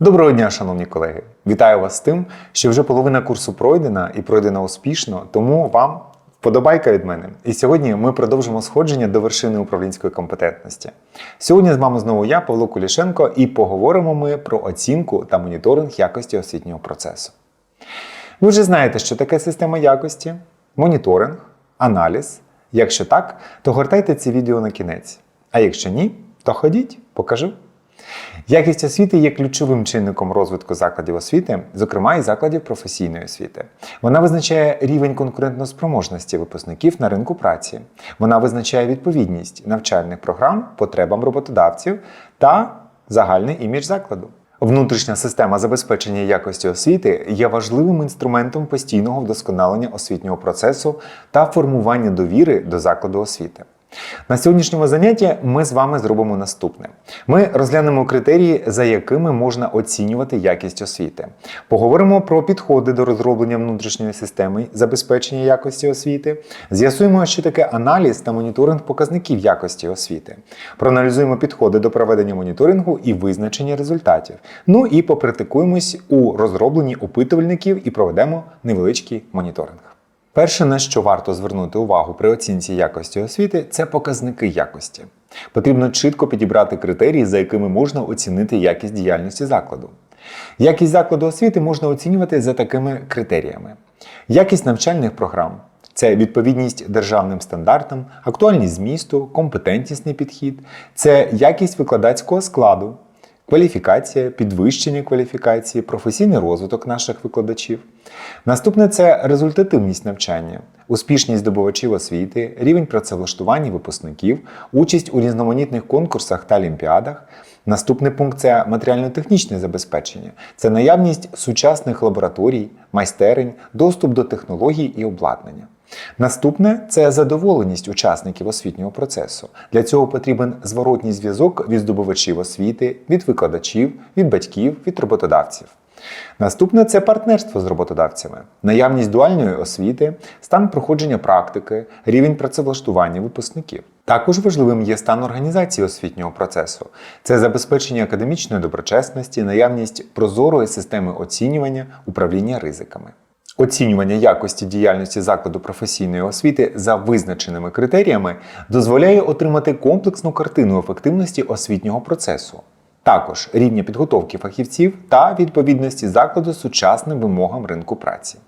Доброго дня, шановні колеги! Вітаю вас з тим, що вже половина курсу пройдена і пройдена успішно, тому вам вподобайка від мене. І сьогодні ми продовжимо сходження до вершини управлінської компетентності. Сьогодні з вами знову я, Павло Кулішенко, і поговоримо ми про оцінку та моніторинг якості освітнього процесу. Ви вже знаєте, що таке система якості, моніторинг, аналіз. Якщо так, то гортайте це відео на кінець. А якщо ні, то ходіть, покажу. Якість освіти є ключовим чинником розвитку закладів освіти, зокрема і закладів професійної освіти. Вона визначає рівень конкурентноспроможності випускників на ринку праці. Вона визначає відповідність навчальних програм потребам роботодавців та загальний імідж закладу. Внутрішня система забезпечення якості освіти є важливим інструментом постійного вдосконалення освітнього процесу та формування довіри до закладу освіти. На сьогоднішньому занятті ми з вами зробимо наступне: ми розглянемо критерії, за якими можна оцінювати якість освіти. Поговоримо про підходи до розроблення внутрішньої системи забезпечення якості освіти, з'ясуємо, що таке аналіз та моніторинг показників якості освіти. Проаналізуємо підходи до проведення моніторингу і визначення результатів. Ну і попрактикуємось у розробленні опитувальників і проведемо невеличкий моніторинг. Перше, на що варто звернути увагу при оцінці якості освіти, це показники якості. Потрібно чітко підібрати критерії, за якими можна оцінити якість діяльності закладу. Якість закладу освіти можна оцінювати за такими критеріями: якість навчальних програм. Це відповідність державним стандартам, актуальність змісту, компетентнісний підхід, це якість викладацького складу, кваліфікація, підвищення кваліфікації, професійний розвиток наших викладачів. Наступне це результативність навчання, успішність здобувачів освіти, рівень працевлаштування випускників, участь у різноманітних конкурсах та олімпіадах. Наступний пункт це матеріально-технічне забезпечення, це наявність сучасних лабораторій, майстерень, доступ до технологій і обладнання. Наступне це задоволеність учасників освітнього процесу. Для цього потрібен зворотній зв'язок від здобувачів освіти, від викладачів, від батьків, від роботодавців. Наступне це партнерство з роботодавцями, наявність дуальної освіти, стан проходження практики, рівень працевлаштування випускників. Також важливим є стан організації освітнього процесу, це забезпечення академічної доброчесності, наявність прозорої системи оцінювання, управління ризиками. Оцінювання якості діяльності закладу професійної освіти за визначеними критеріями дозволяє отримати комплексну картину ефективності освітнього процесу, також рівня підготовки фахівців та відповідності закладу сучасним вимогам ринку праці.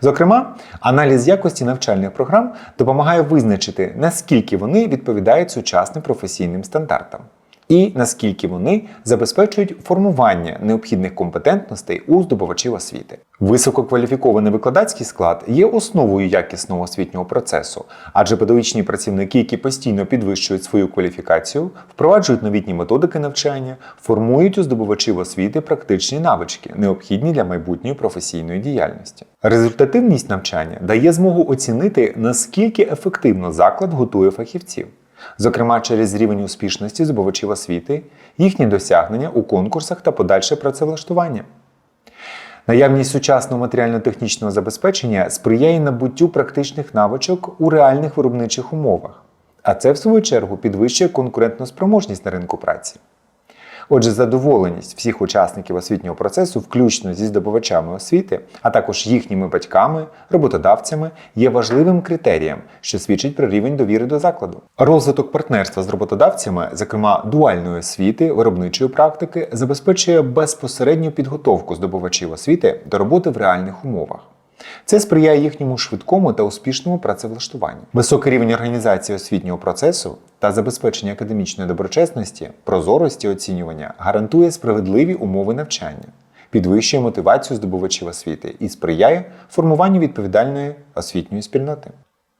Зокрема, аналіз якості навчальних програм допомагає визначити, наскільки вони відповідають сучасним професійним стандартам і наскільки вони забезпечують формування необхідних компетентностей у здобувачів освіти. Висококваліфікований викладацький склад є основою якісного освітнього процесу, адже педагогічні працівники, які постійно підвищують свою кваліфікацію, впроваджують новітні методики навчання, формують у здобувачів освіти практичні навички, необхідні для майбутньої професійної діяльності. Результативність навчання дає змогу оцінити, наскільки ефективно заклад готує фахівців зокрема через рівень успішності здобувачів освіти, їхні досягнення у конкурсах та подальше працевлаштування. Наявність сучасного матеріально-технічного забезпечення сприяє набуттю практичних навичок у реальних виробничих умовах, а це, в свою чергу, підвищує конкурентну спроможність на ринку праці. Отже, задоволеність всіх учасників освітнього процесу, включно зі здобувачами освіти, а також їхніми батьками, роботодавцями, є важливим критерієм, що свідчить про рівень довіри до закладу. Розвиток партнерства з роботодавцями, зокрема дуальної освіти, виробничої практики, забезпечує безпосередню підготовку здобувачів освіти до роботи в реальних умовах. Це сприяє їхньому швидкому та успішному працевлаштуванню. Високий рівень організації освітнього процесу та забезпечення академічної доброчесності, прозорості оцінювання гарантує справедливі умови навчання, підвищує мотивацію здобувачів освіти і сприяє формуванню відповідальної освітньої спільноти.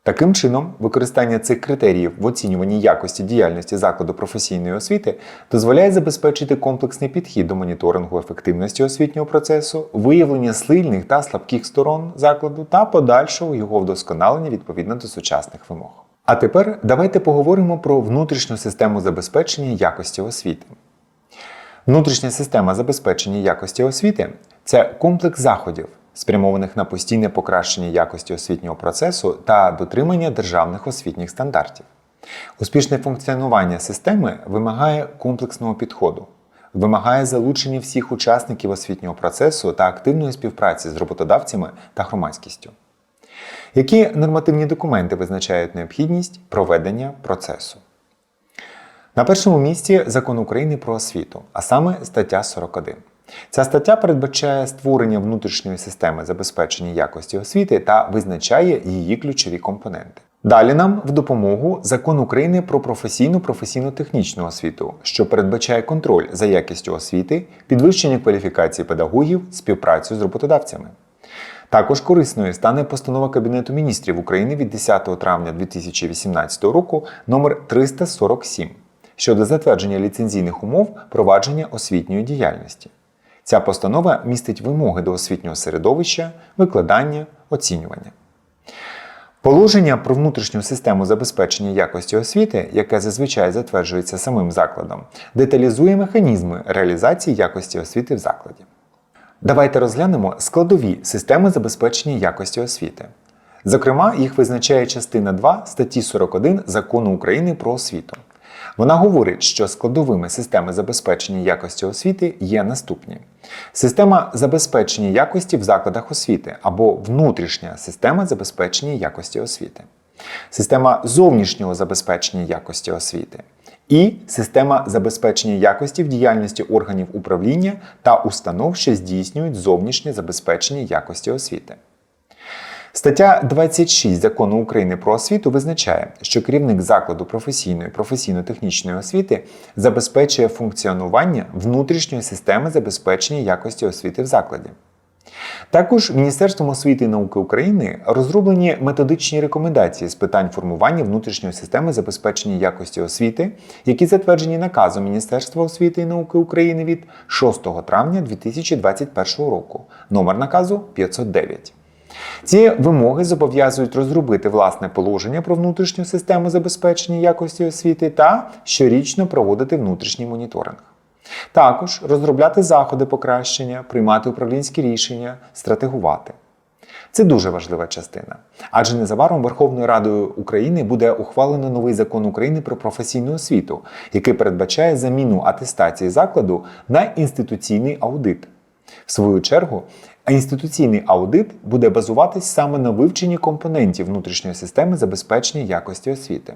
Таким чином, використання цих критеріїв в оцінюванні якості діяльності закладу професійної освіти дозволяє забезпечити комплексний підхід до моніторингу ефективності освітнього процесу, виявлення сильних та слабких сторон закладу та подальшого його вдосконалення відповідно до сучасних вимог. А тепер давайте поговоримо про внутрішню систему забезпечення якості освіти. Внутрішня система забезпечення якості освіти це комплекс заходів, спрямованих на постійне покращення якості освітнього процесу та дотримання державних освітніх стандартів. Успішне функціонування системи вимагає комплексного підходу, вимагає залучення всіх учасників освітнього процесу та активної співпраці з роботодавцями та громадськістю. Які нормативні документи визначають необхідність проведення процесу? На першому місці закон України про освіту, а саме стаття 41. Ця стаття передбачає створення внутрішньої системи забезпечення якості освіти та визначає її ключові компоненти. Далі нам в допомогу закон України про професійну професійно-технічну освіту, що передбачає контроль за якістю освіти, підвищення кваліфікації педагогів, співпрацю з роботодавцями. Також корисною стане постанова Кабінету міністрів України від 10 травня 2018 року номер 347 щодо затвердження ліцензійних умов провадження освітньої діяльності. Ця постанова містить вимоги до освітнього середовища, викладання, оцінювання. Положення про внутрішню систему забезпечення якості освіти, яке зазвичай затверджується самим закладом, деталізує механізми реалізації якості освіти в закладі. Давайте розглянемо складові системи забезпечення якості освіти. Зокрема, їх визначає частина 2 статті 41 Закону України про освіту. Вона говорить, що складовими системи забезпечення якості освіти є наступні: система забезпечення якості в закладах освіти або внутрішня система забезпечення якості освіти, система зовнішнього забезпечення якості освіти і система забезпечення якості в діяльності органів управління та установ, що здійснюють зовнішнє забезпечення якості освіти. Стаття 26 закону України про освіту визначає, що керівник закладу професійної професійно-технічної освіти забезпечує функціонування внутрішньої системи забезпечення якості освіти в закладі. Також Міністерством освіти і науки України розроблені методичні рекомендації з питань формування внутрішньої системи забезпечення якості освіти, які затверджені наказом Міністерства освіти і науки України від 6 травня 2021 року, номер наказу 509. Ці вимоги зобов'язують розробити власне положення про внутрішню систему забезпечення якості освіти та щорічно проводити внутрішній моніторинг. Також розробляти заходи покращення, приймати управлінські рішення, стратегувати. Це дуже важлива частина. Адже незабаром Верховною Радою України буде ухвалено новий закон України про професійну освіту, який передбачає заміну атестації закладу на інституційний аудит. В свою чергу, інституційний аудит буде базуватись саме на вивченні компонентів внутрішньої системи забезпечення якості освіти.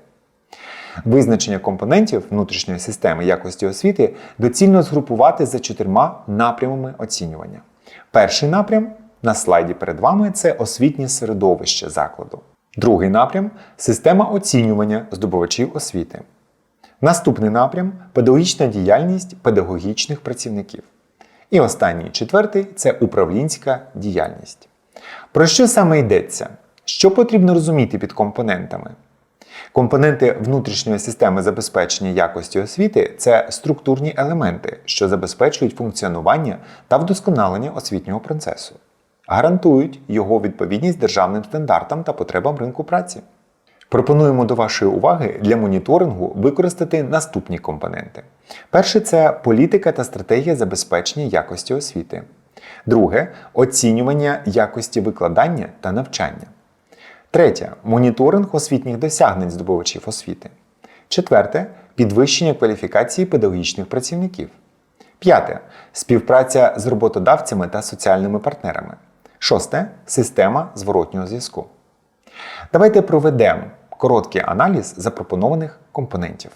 Визначення компонентів внутрішньої системи якості освіти доцільно згрупувати за чотирма напрямами оцінювання. Перший напрям на слайді перед вами це освітнє середовище закладу. Другий напрям система оцінювання здобувачів освіти. Наступний напрям педагогічна діяльність педагогічних працівників. І останній четвертий це управлінська діяльність. Про що саме йдеться? Що потрібно розуміти під компонентами? Компоненти внутрішньої системи забезпечення якості освіти це структурні елементи, що забезпечують функціонування та вдосконалення освітнього процесу, гарантують його відповідність державним стандартам та потребам ринку праці. Пропонуємо до вашої уваги для моніторингу використати наступні компоненти. Перше це політика та стратегія забезпечення якості освіти. Друге оцінювання якості викладання та навчання. Третє моніторинг освітніх досягнень здобувачів освіти. Четверте підвищення кваліфікації педагогічних працівників. П'яте співпраця з роботодавцями та соціальними партнерами. Шосте система зворотнього зв'язку. Давайте проведемо короткий аналіз запропонованих компонентів.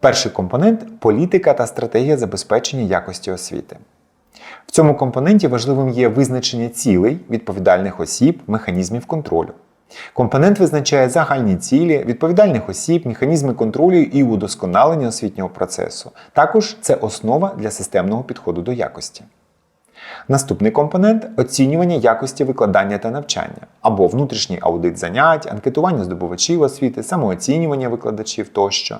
Перший компонент політика та стратегія забезпечення якості освіти. В цьому компоненті важливим є визначення цілей, відповідальних осіб, механізмів контролю. Компонент визначає загальні цілі, відповідальних осіб, механізми контролю і удосконалення освітнього процесу. Також це основа для системного підходу до якості. Наступний компонент оцінювання якості викладання та навчання, або внутрішній аудит занять, анкетування здобувачів освіти, самооцінювання викладачів тощо.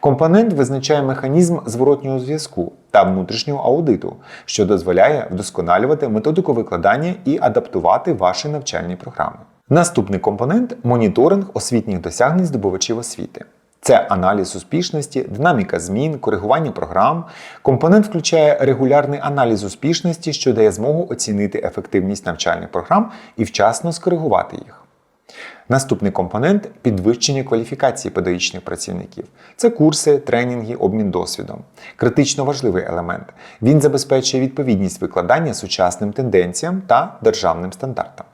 Компонент визначає механізм зворотнього зв'язку та внутрішнього аудиту, що дозволяє вдосконалювати методику викладання і адаптувати ваші навчальні програми. Наступний компонент моніторинг освітніх досягнень здобувачів освіти. Це аналіз успішності, динаміка змін, коригування програм. Компонент включає регулярний аналіз успішності, що дає змогу оцінити ефективність навчальних програм і вчасно скоригувати їх. Наступний компонент підвищення кваліфікації педагогічних працівників. Це курси, тренінги, обмін досвідом. Критично важливий елемент. Він забезпечує відповідність викладання сучасним тенденціям та державним стандартам.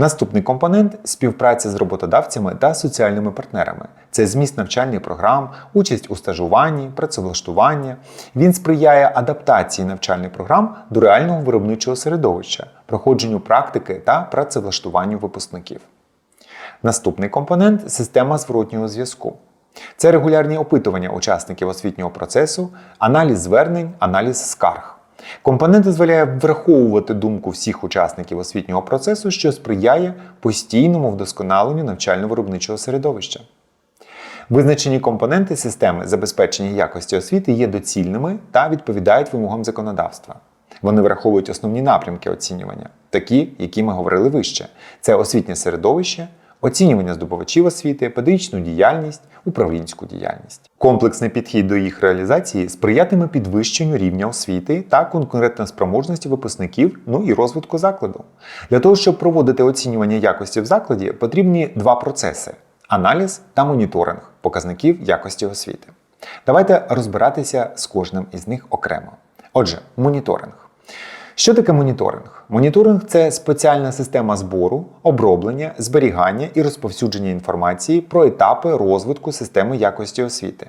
Наступний компонент співпраця з роботодавцями та соціальними партнерами. Це зміст навчальних програм, участь у стажуванні, працевлаштування. Він сприяє адаптації навчальних програм до реального виробничого середовища, проходженню практики та працевлаштуванню випускників. Наступний компонент система зворотнього зв'язку. Це регулярні опитування учасників освітнього процесу, аналіз звернень, аналіз скарг. Компонент дозволяє враховувати думку всіх учасників освітнього процесу, що сприяє постійному вдосконаленню навчально-виробничого середовища. Визначені компоненти системи забезпечення якості освіти є доцільними та відповідають вимогам законодавства. Вони враховують основні напрямки оцінювання, такі, які ми говорили вище: це освітнє середовище, оцінювання здобувачів освіти, педагогічну діяльність, управлінську діяльність. Комплексний підхід до їх реалізації сприятиме підвищенню рівня освіти та конкурентоспроможності випускників, ну і розвитку закладу. Для того, щоб проводити оцінювання якості в закладі, потрібні два процеси: аналіз та моніторинг показників якості освіти. Давайте розбиратися з кожним із них окремо. Отже, моніторинг. Що таке моніторинг? Моніторинг це спеціальна система збору, оброблення, зберігання і розповсюдження інформації про етапи розвитку системи якості освіти,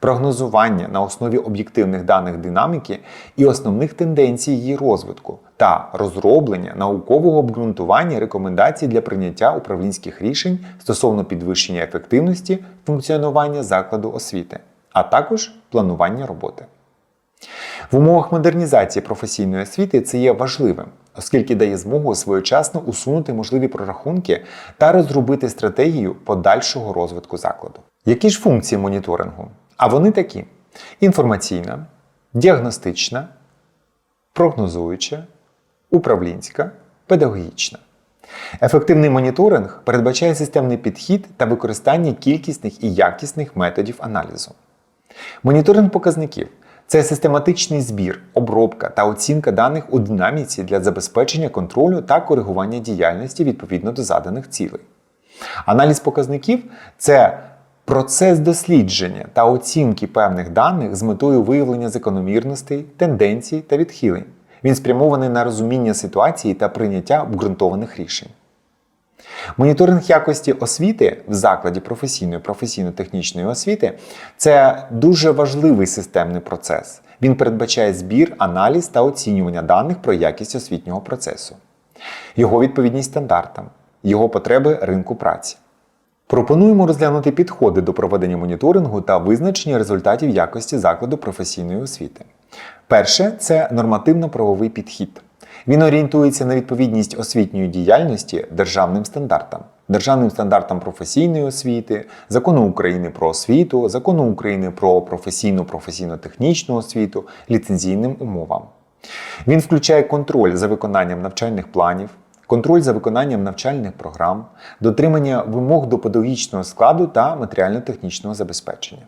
прогнозування на основі об'єктивних даних динаміки і основних тенденцій її розвитку та розроблення наукового обґрунтування рекомендацій для прийняття управлінських рішень стосовно підвищення ефективності функціонування закладу освіти, а також планування роботи. В умовах модернізації професійної освіти це є важливим, оскільки дає змогу своєчасно усунути можливі прорахунки та розробити стратегію подальшого розвитку закладу. Які ж функції моніторингу? А вони такі: інформаційна, діагностична, прогнозуюча, управлінська, педагогічна. Ефективний моніторинг передбачає системний підхід та використання кількісних і якісних методів аналізу. Моніторинг показників це систематичний збір, обробка та оцінка даних у динаміці для забезпечення контролю та коригування діяльності відповідно до заданих цілей. Аналіз показників це процес дослідження та оцінки певних даних з метою виявлення закономірностей, тенденцій та відхилень. Він спрямований на розуміння ситуації та прийняття обґрунтованих рішень. Моніторинг якості освіти в закладі професійної професійно-технічної освіти це дуже важливий системний процес. Він передбачає збір, аналіз та оцінювання даних про якість освітнього процесу, його відповідність стандартам, його потреби ринку праці. Пропонуємо розглянути підходи до проведення моніторингу та визначення результатів якості закладу професійної освіти. Перше це нормативно-правовий підхід. Він орієнтується на відповідність освітньої діяльності державним стандартам, державним стандартам професійної освіти, закону України про освіту, закону України про професійну професійно-технічну освіту, ліцензійним умовам. Він включає контроль за виконанням навчальних планів, контроль за виконанням навчальних програм, дотримання вимог до педагогічного складу та матеріально-технічного забезпечення.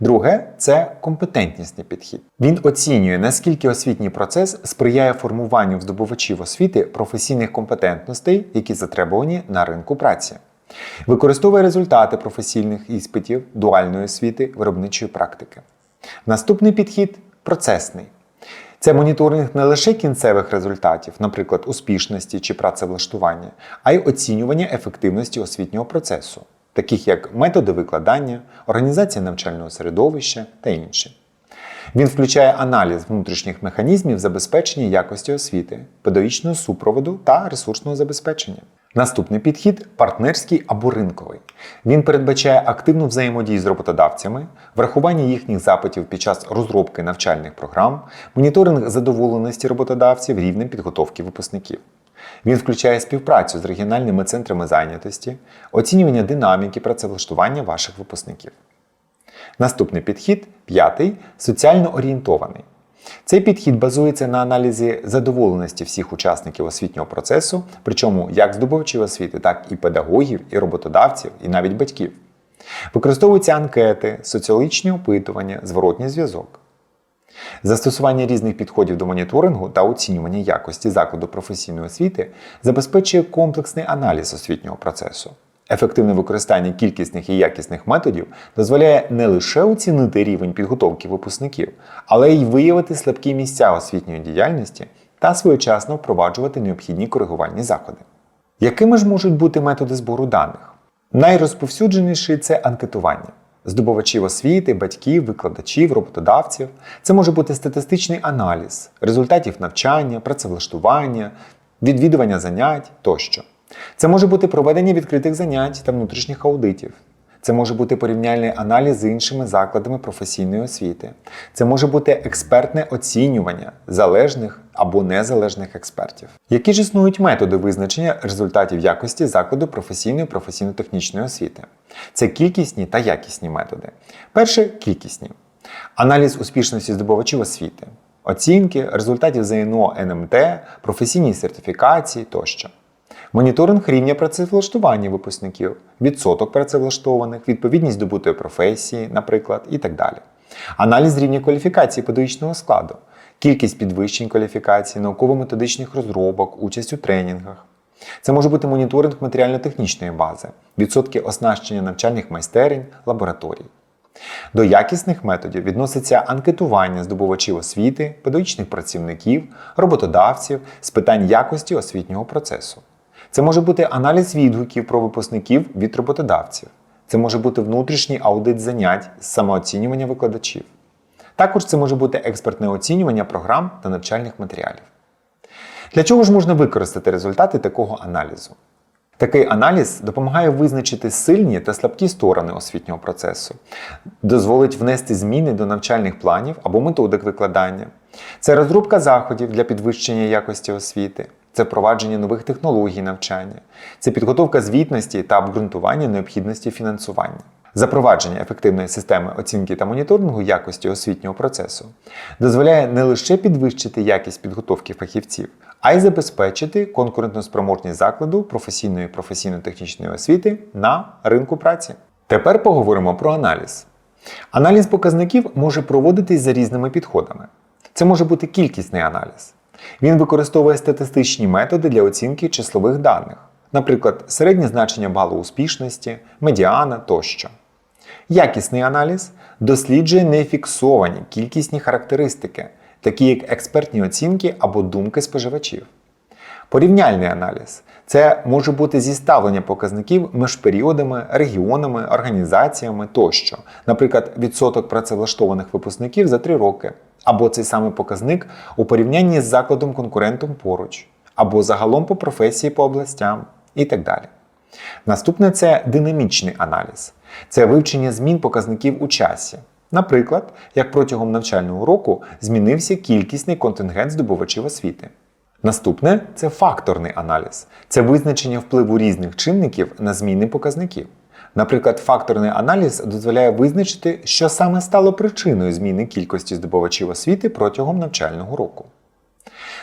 Друге це компетентнісний підхід. Він оцінює, наскільки освітній процес сприяє формуванню здобувачів освіти професійних компетентностей, які затребувані на ринку праці. Використовує результати професійних іспитів, дуальної освіти, виробничої практики. Наступний підхід процесний. Це моніторинг не лише кінцевих результатів, наприклад, успішності чи працевлаштування, а й оцінювання ефективності освітнього процесу таких як методи викладання, організація навчального середовища та інші. Він включає аналіз внутрішніх механізмів забезпечення якості освіти, педагогічного супроводу та ресурсного забезпечення. Наступний підхід партнерський або ринковий. Він передбачає активну взаємодію з роботодавцями, врахування їхніх запитів під час розробки навчальних програм, моніторинг задоволеності роботодавців рівнем підготовки випускників. Він включає співпрацю з регіональними центрами зайнятості, оцінювання динаміки працевлаштування ваших випускників. Наступний підхід п'ятий соціально орієнтований. Цей підхід базується на аналізі задоволеності всіх учасників освітнього процесу, причому як здобувачів освіти, так і педагогів, і роботодавців, і навіть батьків. Використовуються анкети, соціологічні опитування, зворотній зв'язок. Застосування різних підходів до моніторингу та оцінювання якості закладу професійної освіти забезпечує комплексний аналіз освітнього процесу. Ефективне використання кількісних і якісних методів дозволяє не лише оцінити рівень підготовки випускників, але й виявити слабкі місця освітньої діяльності та своєчасно впроваджувати необхідні коригувальні заходи. Якими ж можуть бути методи збору даних? Найрозповсюдженіший це анкетування. Здобувачів освіти, батьків, викладачів, роботодавців. Це може бути статистичний аналіз результатів навчання, працевлаштування, відвідування занять тощо. Це може бути проведення відкритих занять та внутрішніх аудитів. Це може бути порівняльний аналіз з іншими закладами професійної освіти. Це може бути експертне оцінювання залежних або незалежних експертів. Які ж існують методи визначення результатів якості закладу професійної професійно-технічної освіти? Це кількісні та якісні методи. Перше кількісні. Аналіз успішності здобувачів освіти, оцінки, результатів ЗНО НМТ, професійні сертифікації тощо. Моніторинг рівня працевлаштування випускників, відсоток працевлаштованих, відповідність добутої професії, наприклад, і так далі. Аналіз рівня кваліфікації педагогічного складу, кількість підвищень кваліфікації, науково-методичних розробок, участь у тренінгах. Це може бути моніторинг матеріально-технічної бази, відсотки оснащення навчальних майстерень, лабораторій. До якісних методів відноситься анкетування здобувачів освіти, педагогічних працівників, роботодавців з питань якості освітнього процесу. Це може бути аналіз відгуків про випускників від роботодавців. Це може бути внутрішній аудит занять з самооцінювання викладачів. Також це може бути експертне оцінювання програм та навчальних матеріалів. Для чого ж можна використати результати такого аналізу? Такий аналіз допомагає визначити сильні та слабкі сторони освітнього процесу, дозволить внести зміни до навчальних планів або методик викладання. Це розробка заходів для підвищення якості освіти, це впровадження нових технологій навчання, це підготовка звітності та обґрунтування необхідності фінансування. Запровадження ефективної системи оцінки та моніторингу якості освітнього процесу дозволяє не лише підвищити якість підготовки фахівців, а й забезпечити конкурентоспроможність закладу професійної професійно-технічної освіти на ринку праці. Тепер поговоримо про аналіз. Аналіз показників може проводитись за різними підходами. Це може бути кількісний аналіз. Він використовує статистичні методи для оцінки числових даних, наприклад, середнє значення балу успішності, медіана тощо. Якісний аналіз досліджує нефіксовані кількісні характеристики, такі як експертні оцінки або думки споживачів. Порівняльний аналіз це може бути зіставлення показників між періодами, регіонами, організаціями тощо, наприклад, відсоток працевлаштованих випускників за 3 роки, або цей самий показник у порівнянні з закладом конкурентом поруч, або загалом по професії по областям і так далі. Наступне це динамічний аналіз, це вивчення змін показників у часі. Наприклад, як протягом навчального року змінився кількісний контингент здобувачів освіти. Наступне це факторний аналіз, це визначення впливу різних чинників на зміни показників. Наприклад, факторний аналіз дозволяє визначити, що саме стало причиною зміни кількості здобувачів освіти протягом навчального року.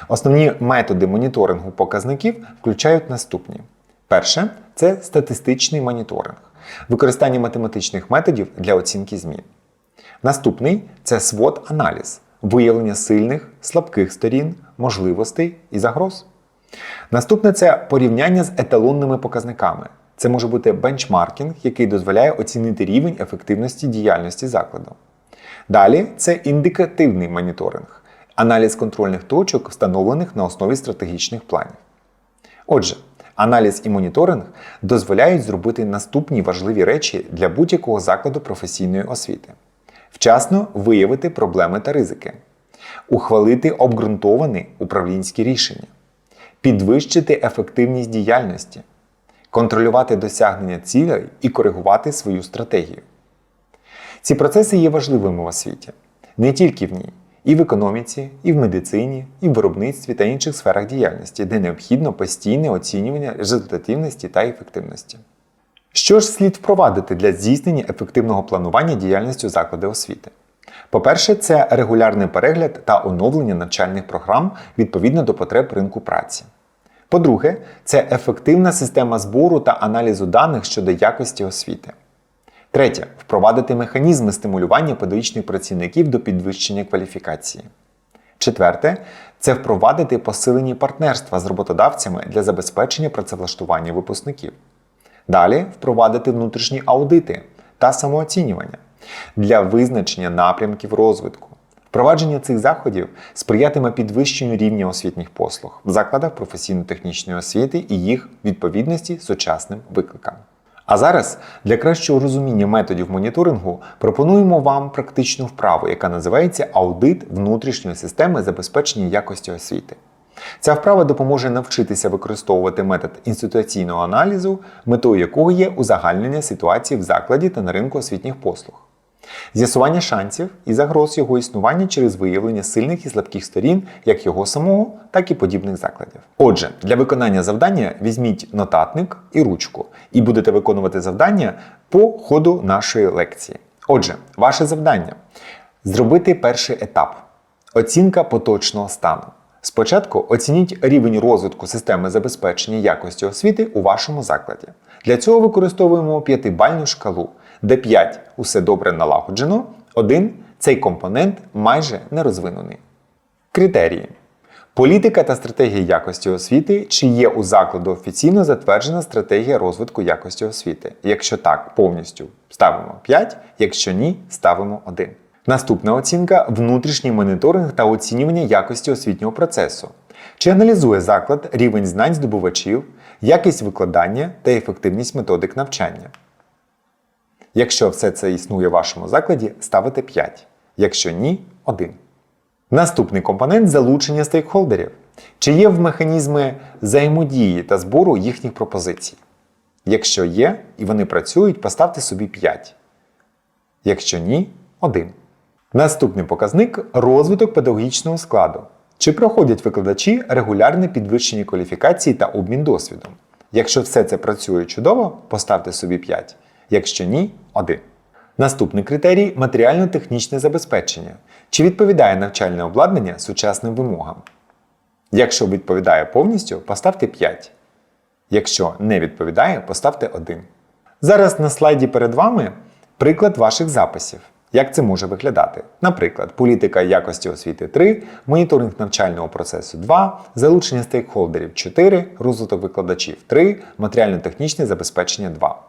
Основні методи моніторингу показників включають наступні: перше це статистичний моніторинг, використання математичних методів для оцінки змін. Наступний це swot аналіз виявлення сильних, слабких сторін, можливостей і загроз. Наступне це порівняння з еталонними показниками. Це може бути бенчмаркінг, який дозволяє оцінити рівень ефективності діяльності закладу. Далі це індикативний моніторинг, аналіз контрольних точок, встановлених на основі стратегічних планів. Отже, аналіз і моніторинг дозволяють зробити наступні важливі речі для будь-якого закладу професійної освіти: вчасно виявити проблеми та ризики, ухвалити обґрунтовані управлінські рішення, підвищити ефективність діяльності, контролювати досягнення цілей і коригувати свою стратегію. Ці процеси є важливими в освіті, не тільки в ній, і в економіці, і в медицині, і в виробництві та інших сферах діяльності, де необхідно постійне оцінювання результативності та ефективності. Що ж слід впровадити для здійснення ефективного планування діяльністю заклади освіти? По-перше, це регулярний перегляд та оновлення навчальних програм відповідно до потреб ринку праці. По-друге, це ефективна система збору та аналізу даних щодо якості освіти. Третє впровадити механізми стимулювання педагогічних працівників до підвищення кваліфікації. Четверте це впровадити посилені партнерства з роботодавцями для забезпечення працевлаштування випускників. Далі впровадити внутрішні аудити та самооцінювання для визначення напрямків розвитку. Впровадження цих заходів сприятиме підвищенню рівня освітніх послуг в закладах професійно-технічної освіти і їх відповідності сучасним викликам. А зараз для кращого розуміння методів моніторингу пропонуємо вам практичну вправу, яка називається аудит внутрішньої системи забезпечення якості освіти. Ця вправа допоможе навчитися використовувати метод інституційного аналізу, метою якого є узагальнення ситуації в закладі та на ринку освітніх послуг. З'ясування шансів і загроз його існування через виявлення сильних і слабких сторін як його самого, так і подібних закладів. Отже, для виконання завдання візьміть нотатник і ручку, і будете виконувати завдання по ходу нашої лекції. Отже, ваше завдання зробити перший етап оцінка поточного стану. Спочатку оцініть рівень розвитку системи забезпечення якості освіти у вашому закладі. Для цього використовуємо п'ятибальну шкалу, де 5 усе добре налагоджено, 1 цей компонент майже не розвинений. Критерії. Політика та стратегія якості освіти, чи є у закладу офіційно затверджена стратегія розвитку якості освіти. Якщо так, повністю ставимо 5, якщо ні, ставимо 1. Наступна оцінка внутрішній моніторинг та оцінювання якості освітнього процесу. Чи аналізує заклад рівень знань здобувачів, якість викладання та ефективність методик навчання? Якщо все це існує в вашому закладі, ставите 5. Якщо ні 1. Наступний компонент залучення стейкхолдерів. Чи є в механізми взаємодії та збору їхніх пропозицій? Якщо є і вони працюють, поставте собі 5. Якщо ні 1. Наступний показник розвиток педагогічного складу. Чи проходять викладачі регулярне підвищення кваліфікації та обмін досвідом? Якщо все це працює чудово, поставте собі 5. Якщо ні 1. Наступний критерій матеріально-технічне забезпечення. Чи відповідає навчальне обладнання сучасним вимогам? Якщо відповідає повністю, поставте 5. Якщо не відповідає, поставте 1. Зараз на слайді перед вами приклад ваших записів. Як це може виглядати? Наприклад, політика якості освіти 3, моніторинг навчального процесу 2, залучення стейкхолдерів 4, розвиток викладачів 3, матеріально-технічне забезпечення 2.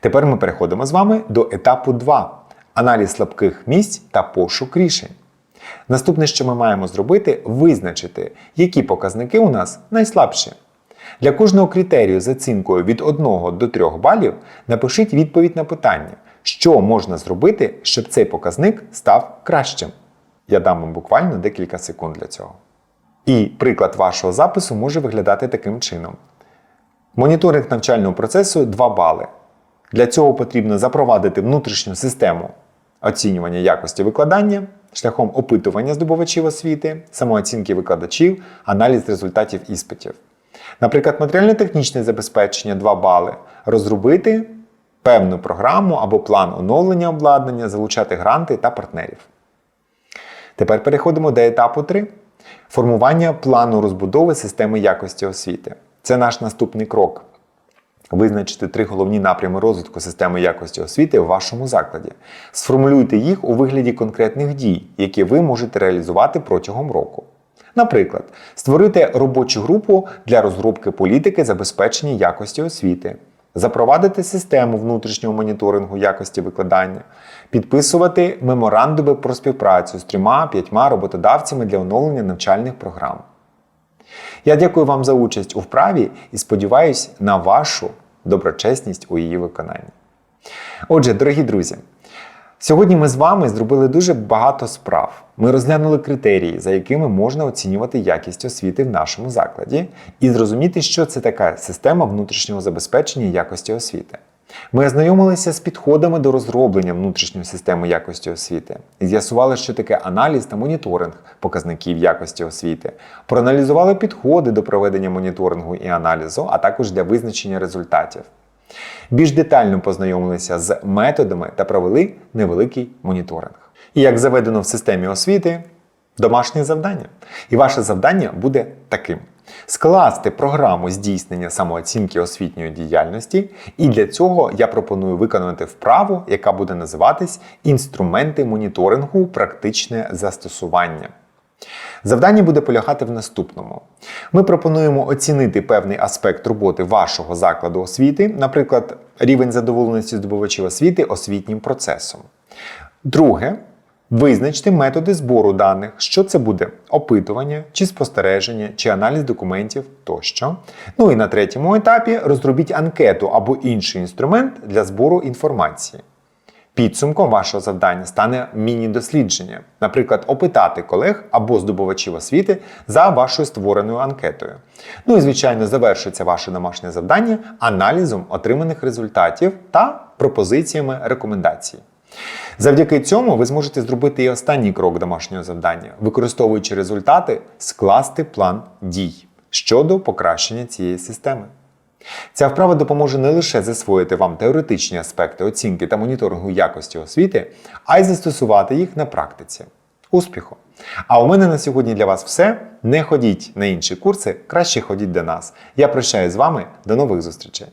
Тепер ми переходимо з вами до етапу 2 аналіз слабких місць та пошук рішень. Наступне, що ми маємо зробити, визначити, які показники у нас найслабші. Для кожного критерію з оцінкою від 1 до 3 балів напишіть відповідь на питання, що можна зробити, щоб цей показник став кращим. Я дам вам буквально декілька секунд для цього. І приклад вашого запису може виглядати таким чином: моніторинг навчального процесу 2 бали. Для цього потрібно запровадити внутрішню систему оцінювання якості викладання шляхом опитування здобувачів освіти, самооцінки викладачів, аналіз результатів іспитів. Наприклад, матеріально-технічне забезпечення 2 бали, розробити певну програму або план оновлення обладнання, залучати гранти та партнерів. Тепер переходимо до етапу 3. Формування плану розбудови системи якості освіти. Це наш наступний крок. Визначити три головні напрями розвитку системи якості освіти в вашому закладі. Сформулюйте їх у вигляді конкретних дій, які ви можете реалізувати протягом року. Наприклад, створити робочу групу для розробки політики забезпечення якості освіти, запровадити систему внутрішнього моніторингу якості викладання, підписувати меморандуми про співпрацю з трьома-п'ятьма роботодавцями для оновлення навчальних програм. Я дякую вам за участь у вправі і сподіваюся на вашу доброчесність у її виконанні. Отже, дорогі друзі, сьогодні ми з вами зробили дуже багато справ. Ми розглянули критерії, за якими можна оцінювати якість освіти в нашому закладі, і зрозуміти, що це така система внутрішнього забезпечення якості освіти. Ми ознайомилися з підходами до розроблення внутрішньої системи якості освіти з'ясували, що таке аналіз та моніторинг показників якості освіти, проаналізували підходи до проведення моніторингу і аналізу, а також для визначення результатів. Більш детально познайомилися з методами та провели невеликий моніторинг. І як заведено в системі освіти, домашнє завдання. І ваше завдання буде таким: скласти програму здійснення самооцінки освітньої діяльності, і для цього я пропоную виконати вправу, яка буде називатись інструменти моніторингу практичне застосування. Завдання буде полягати в наступному: ми пропонуємо оцінити певний аспект роботи вашого закладу освіти, наприклад, рівень задоволеності здобувачів освіти освітнім процесом. Друге, визначте методи збору даних, що це буде опитування, чи спостереження, чи аналіз документів тощо. Ну і на третьому етапі розробіть анкету або інший інструмент для збору інформації. Підсумком вашого завдання стане міні-дослідження, наприклад, опитати колег або здобувачів освіти за вашою створеною анкетою. Ну і, звичайно, завершиться ваше домашнє завдання аналізом отриманих результатів та пропозиціями рекомендацій. Завдяки цьому ви зможете зробити і останній крок домашнього завдання, використовуючи результати, скласти план дій щодо покращення цієї системи. Ця вправа допоможе не лише засвоїти вам теоретичні аспекти оцінки та моніторингу якості освіти, а й застосувати їх на практиці. Успіху! А у мене на сьогодні для вас все. Не ходіть на інші курси, краще ходіть до нас. Я прощаюсь з вами, до нових зустрічей.